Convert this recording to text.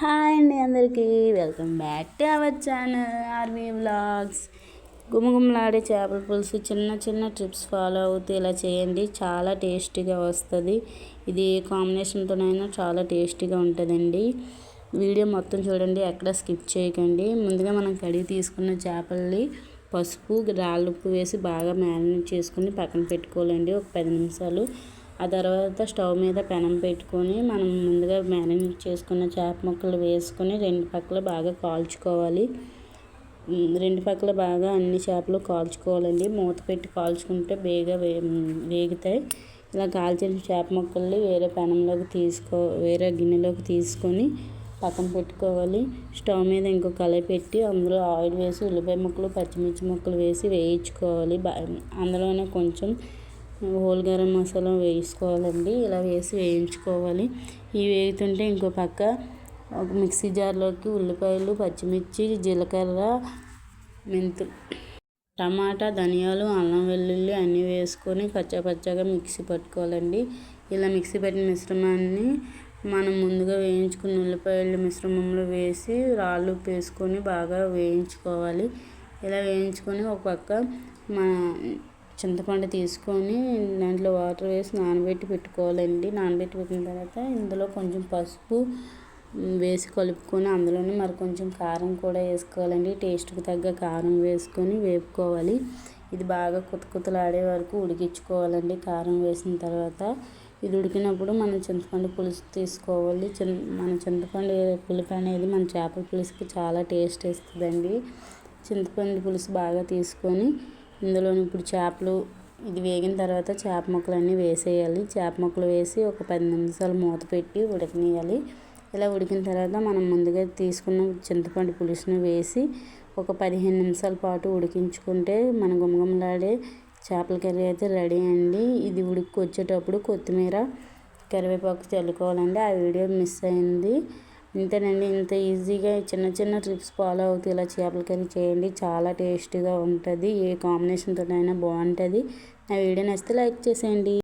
Hi అండి అందరికీ. Welcome back to our channel RV vlogs. గుమగుమలాడే చేపల పులుసు చిన్న చిన్న ట్రిప్స్ ఫాలో అవుతూ ఇలా చేయండి. చాలా టేస్టీగా వస్తుంది. ఇది కాంబినేషన్తోనైనా చాలా టేస్టీగా ఉంటుందండి. వీడియో మొత్తం చూడండి ఎక్కడ స్కిప్ చేయకండి. ముందుగా మనం కడిగి తీసుకున్న చేపల్ని పసుపు రాళ్ళుప్పు వేసి బాగా మ్యారినేట్ చేసుకుని పక్కన పెట్టుకోవాలండి. ఒక పది నిమిషాలు ఆ తర్వాత స్టవ్ మీద పెనం పెట్టుకొని మనం ముందుగా మ్యారినేట్ చేసుకున్న చేప ముక్కలు వేసుకొని రెండు పక్కల బాగా కాల్చుకోవాలి. రెండు పక్కల బాగా అన్ని చేపలు కాల్చుకోవాలండి. మూత పెట్టి కాల్చుకుంటే బేగా వే వేగుతాయి. ఇలా కాల్చిన చేప ముక్కల్ని వేరే పెనంలోకి తీసుకో వేరే గిన్నెలోకి తీసుకొని పక్కన పెట్టుకోవాలి. స్టవ్ మీద ఇంకో కళాయి పెట్టి అందులో ఆయిల్ వేసి ఉల్లిపాయ ముక్కలు పచ్చిమిర్చి ముక్కలు వేసి వేయించుకోవాలి. అందులోనే కొంచెం హోల్ గరం మసాలా వేసుకోవాలండి. ఇలా వేసి వేయించుకోవాలి. ఇవి వేగుతుంటే ఇంకో పక్క ఒక మిక్సీ జార్లోకి ఉల్లిపాయలు పచ్చిమిర్చి జీలకర్ర మెంతు టమాటా ధనియాలు అల్లం వెల్లుల్లి అన్నీ వేసుకొని పచ్చపచ్చగా మిక్సీ పట్టుకోవాలండి. ఇలా మిక్సీ పట్టిన మిశ్రమాన్ని మనం ముందుగా వేయించుకున్న ఉల్లిపాయలు మిశ్రమంలో వేసి రాళ్ళు వేసుకొని బాగా వేయించుకోవాలి. ఇలా వేయించుకొని ఒక పక్క మన చింతపండు తీసుకొని దాంట్లో వాటర్ వేసి నానబెట్టి పెట్టుకోవాలండి. నానబెట్టి పెట్టిన తర్వాత ఇందులో కొంచెం పసుపు వేసి కలుపుకొని అందులోనే మరి కొంచెం కారం కూడా వేసుకోవాలండి. టేస్ట్కి తగ్గ కారం వేసుకొని వేపుకోవాలి. ఇది బాగా కుతకుతలాడే వరకు ఉడికించుకోవాలండి కారం వేసిన తర్వాత. ఇది ఉడికినప్పుడు మనం చింతపండు పులుసు తీసుకోవాలి. చిన్ మన చింతపండు పులుపు అనేది మన చేపల పులుసుకి చాలా టేస్ట్ ఇస్తుందండి చింతపండు పులుసు బాగా తీసుకొని ఇందులో ఇప్పుడు చేపలు ఇది వేగిన తర్వాత చేప ముక్కలన్నీ వేసేయాలి. చేప ముక్కలు వేసి ఒక పది నిమిషాలు మూత పెట్టి ఉడకనియాలి ఇలా ఉడికిన తర్వాత మనం ముందుగా తీసుకున్న చింతపండు పులుసును వేసి ఒక పదిహేను నిమిషాల పాటు ఉడికించుకుంటే మన గుమగుమలాడే చేపల కర్రీ అయితే రెడీ అండి. ఇది ఉడికి వచ్చేటప్పుడు కొత్తిమీర కరివేపాకు చల్లుకోవాలండి. ఆ వీడియో మిస్ అయింది. ఇంతేనండి ఇంత ఈజీగా చిన్న చిన్న ట్రిప్స్ ఫాలో అవుతూ ఇలా చేపల కర్రీ చేయండి. చాలా టేస్టీగా ఉంటుంది. ఏ కాంబినేషన్తోనైనా బాగుంటుంది. నా వీడియో నచ్చితే లైక్ చేసేయండి.